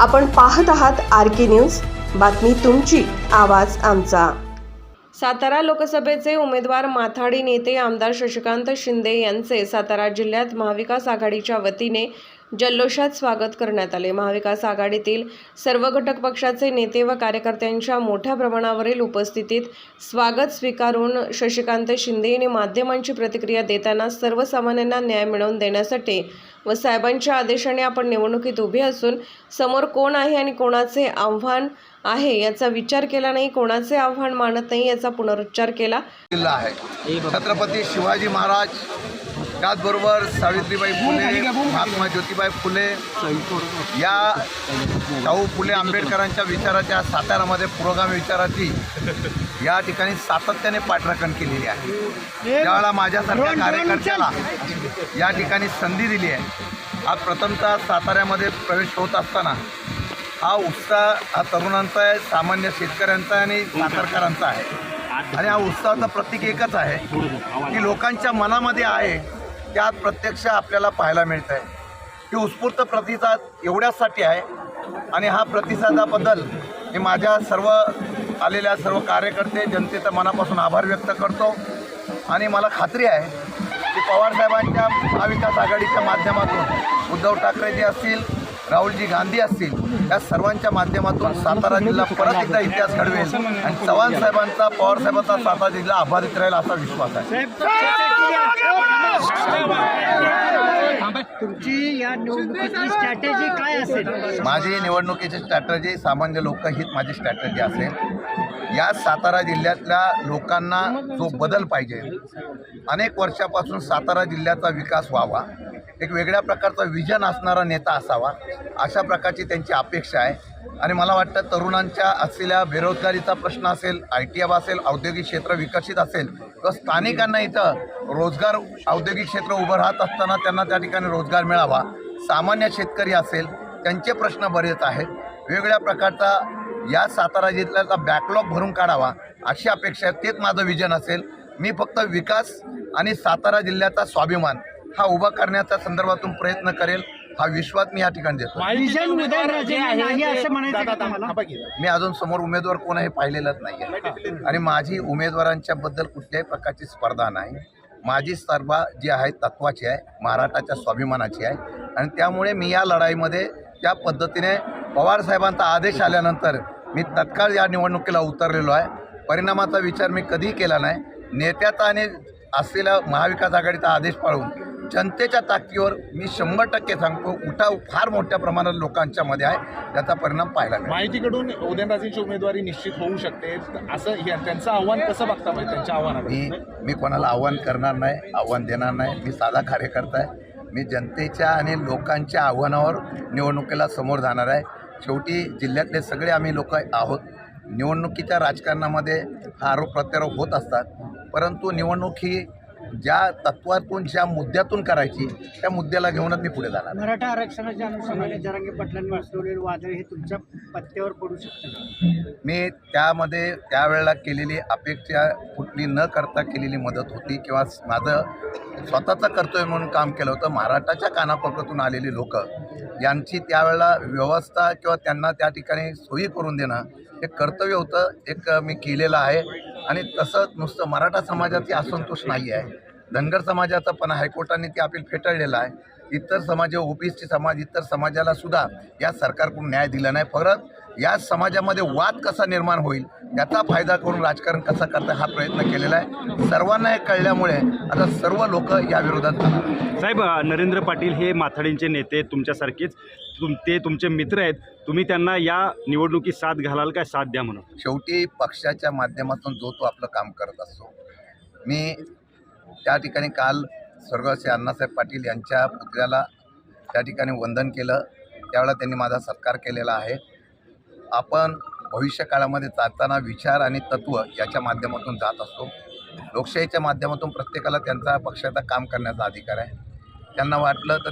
आपण पाहत आहात आर के न्यूज. बातमी तुमची आवाज आमचा. सातारा लोकसभेचे उमेदवार माथाडी नेते आमदार शशिकांत शिंदे यांचे सातारा जिल्ह्यात महाविकास आघाडीच्या वतीने जल्लोषात स्वागत करण्यात आले. महाविकास आघाडीतील सर्व घटक पक्षाचे नेते व कार्यकर्त्यांच्या मोठ्या प्रमाणावरील उपस्थितीत स्वागत स्वीकारून शशिकांत शिंदे यांनी माध्यमांची प्रतिक्रिया देताना सर्वसामान्यांना न्याय मिळवून देण्यासाठी व साहेबांच्या आदेशाने आपण निवडणुकीत उभे असून समोर कोण आहे आणि कोणाचे आव्हान आहे. याचा विचार केला नाही कोणाचे आव्हान मानत नाही याचा पुनरुच्चार केला. किल्ला आहे. छत्रपती शिवाजी महाराज त्याचबरोबर सावित्रीबाई फुले महात्मा ज्योतिबाई फुले या शाहू फुले आंबेडकरांच्या विचाराच्या सातारामध्ये पुरोगामी विचाराची या ठिकाणी सातत्याने पाठराखण केलेली आहे. त्यावेळेला माझ्यासारख्या कार्यकर्त्याला या ठिकाणी संधी दिली आहे आज प्रथमतः साताऱ्यामध्ये प्रवेश होत असताना हा उत्साह हा तरुणांचा आहे सामान्य शेतकऱ्यांचा आहे आणि सातारकरांचा आहे. आणि हा उत्साहाचं प्रतीक एकच आहे की लोकांच्या मनामध्ये आहे त्यात प्रत्यक्ष आपल्याला पाहायला मिळत आहे की उत्स्फूर्त प्रतिसाद एवढ्याचसाठी आहे आणि हा प्रतिसादाबद्दल मी माझ्या सर्व आलेल्या सर्व कार्यकर्ते जनतेचा मनापासून आभार व्यक्त करतो. आणि मला खात्री आहे की पवारसाहेबांच्या महाविकास आघाडीच्या माध्यमातून उद्धव ठाकरेजी असतील राहुलजी गांधी असतील या सर्वांच्या माध्यमातून सातारा जिल्हा परत एकदा इतिहास घडवेल. आणि चव्हाण साहेबांचा पवार साहेबांचा सातारा जिल्हा आभारित राहील असा विश्वास आहे. तुमची या निवडणुकीची स्ट्रॅटेजी काय असेल? माझी निवडणुकीची स्ट्रॅटर्जी सामान्य लोकहित माझी स्ट्रॅटर्जी असेल. या सातारा जिल्ह्यातल्या लोकांना जो बदल पाहिजे अनेक वर्षापासून सातारा जिल्ह्याचा विकास व्हावा. एक वेगळ्या प्रकारचा विजन असणारा नेता असावा अशा प्रकारची त्यांची अपेक्षा आहे. आणि मला वाटतं तरुणांच्या असलेल्या बेरोजगारीचा प्रश्न असेल आय टी एफ असेल औद्योगिक क्षेत्र विकसित असेल किंवा स्थानिकांना इथं रोजगार औद्योगिक क्षेत्र उभं राहत असताना त्यांना त्या ठिकाणी रोजगार मिळावा सामान्य शेतकरी असेल त्यांचे प्रश्न बरेच आहेत. वेगवेगळ्या प्रकारचा या सातारा जिल्ह्याचा बॅकलॉग भरून काढावा अशी अपेक्षा आहे. तेच माझं विजन असेल. मी फक्त विकास आणि सातारा जिल्ह्याचा स्वाभिमान हा उभा करण्याच्या संदर्भातून प्रयत्न करेल. हा विश्वास मी या ठिकाणी देतो. मी अजून समोर उमेदवार कोण आहे पाहिलेलंच नाही आहे. आणि माझी उमेदवारांच्या बद्दल कुठल्याही प्रकारची स्पर्धा नाही. माझी स्पर्धा जी आहे तत्वाची आहे महाराष्ट्राच्या स्वाभिमानाची आहे. आणि त्यामुळे मी या लढाईमध्ये त्या पद्धतीने पवारसाहेबांचा आदेश आल्यानंतर मी तत्काळ या निवडणुकीला उतरलेलो आहे. परिणामाचा विचार मी कधीही केला नाही. नेत्याचा आणि असलेला महाविकास आघाडीचा आदेश पाळून जनतेच्या ताकदीवर मी शंभर टक्के सांगतो उठाव फार मोठ्या प्रमाणात लोकांच्या मध्ये आहे. त्याचा परिणाम पाहायला माहितीकडून उदयनराजेंची उमेदवारी निश्चित होऊ शकते. असं हे- त्यांचं आव्हान कसं बघता पाहिजे त्यांच्या आव्हानाकडे. मी मी कोणाला आव्हान करणार नाही आव्हान देणार नाही. मी साधा कार्यकर्ता आहे. मी जनतेच्या आणि लोकांच्या आव्हानावर निवडणुकीला समोर जाणार आहे. शेवटी जिल्ह्यातले सगळे आम्ही लोक आहोत. निवडणुकीच्या राजकारणामध्ये हा आरोप प्रत्यारोप होत असतात. परंतु निवडणूक ही ज्या तत्वातून ज्या मुद्द्यातून करायची त्या मुद्द्याला घेऊनच मी पुढे जाणार. मराठा आरक्षणाच्या अनुषंगाने जरांगे पाटलांनी वास्तवलेलं वादळ हे तुमच्या पत्त्यावर पडू शकतं का? मी त्यामध्ये त्यावेळेला केलेली अपेक्षा कुठली न करता केलेली मदत होती किंवा माझं स्वतःचं कर्तव्य म्हणून काम केलं होतं. महाराष्ट्राच्या कानाकोपऱ्यातून आलेली लोक यांची त्यावेळेला व्यवस्था किंवा त्यांना त्या ठिकाणी सोयी करून देणं हे कर्तव्य होतं. एक मी केलेलं आहे. आणि तसंच नुसतं मराठा समाजाची असंतोष नाही आहे धनगर समाजाचं पण हायकोर्टाने ते अपील फेटाळलेलं आहे. इतर समाज ओबीसी समाज इतर समाजाला सुद्धा या सरकारकडून न्याय दिला नाही. परत या समाजामध्ये वाद कसा निर्माण होईल त्याचा फायदा करून राजकारण कसं करता हा प्रयत्न केलेला आहे. सर्वांना हे कळल्यामुळे आता सर्व लोक या विरोधात. साहेब नरेंद्र पाटील हे माथाडींचे नेते तुमच्यासारखेच तुम ते तुमचे मित्र आहेत तुम्ही त्यांना या निवडणुकीत साथ घालाल काय साथ द्या म्हणून. शेवटी पक्षाच्या माध्यमातून जो तो आपलं काम करत असतो. मी त्या ठिकाणी काल स्वर्गवासी अण्णासाहेब पाटील यांच्या पुतळ्याला त्या ठिकाणी वंदन केलं. त्यावेळेला त्यांनी माझा सत्कार केलेला आहे. आपण भविष्यकाळामध्ये चालताना जाताना विचार आणि तत्त्व याच्या माध्यमातून जात असतो. लोकशाहीच्या माध्यमातून प्रत्येकाला त्यांचा पक्षाचा काम करण्याचा अधिकार आहे. त्यांना वाटलं तर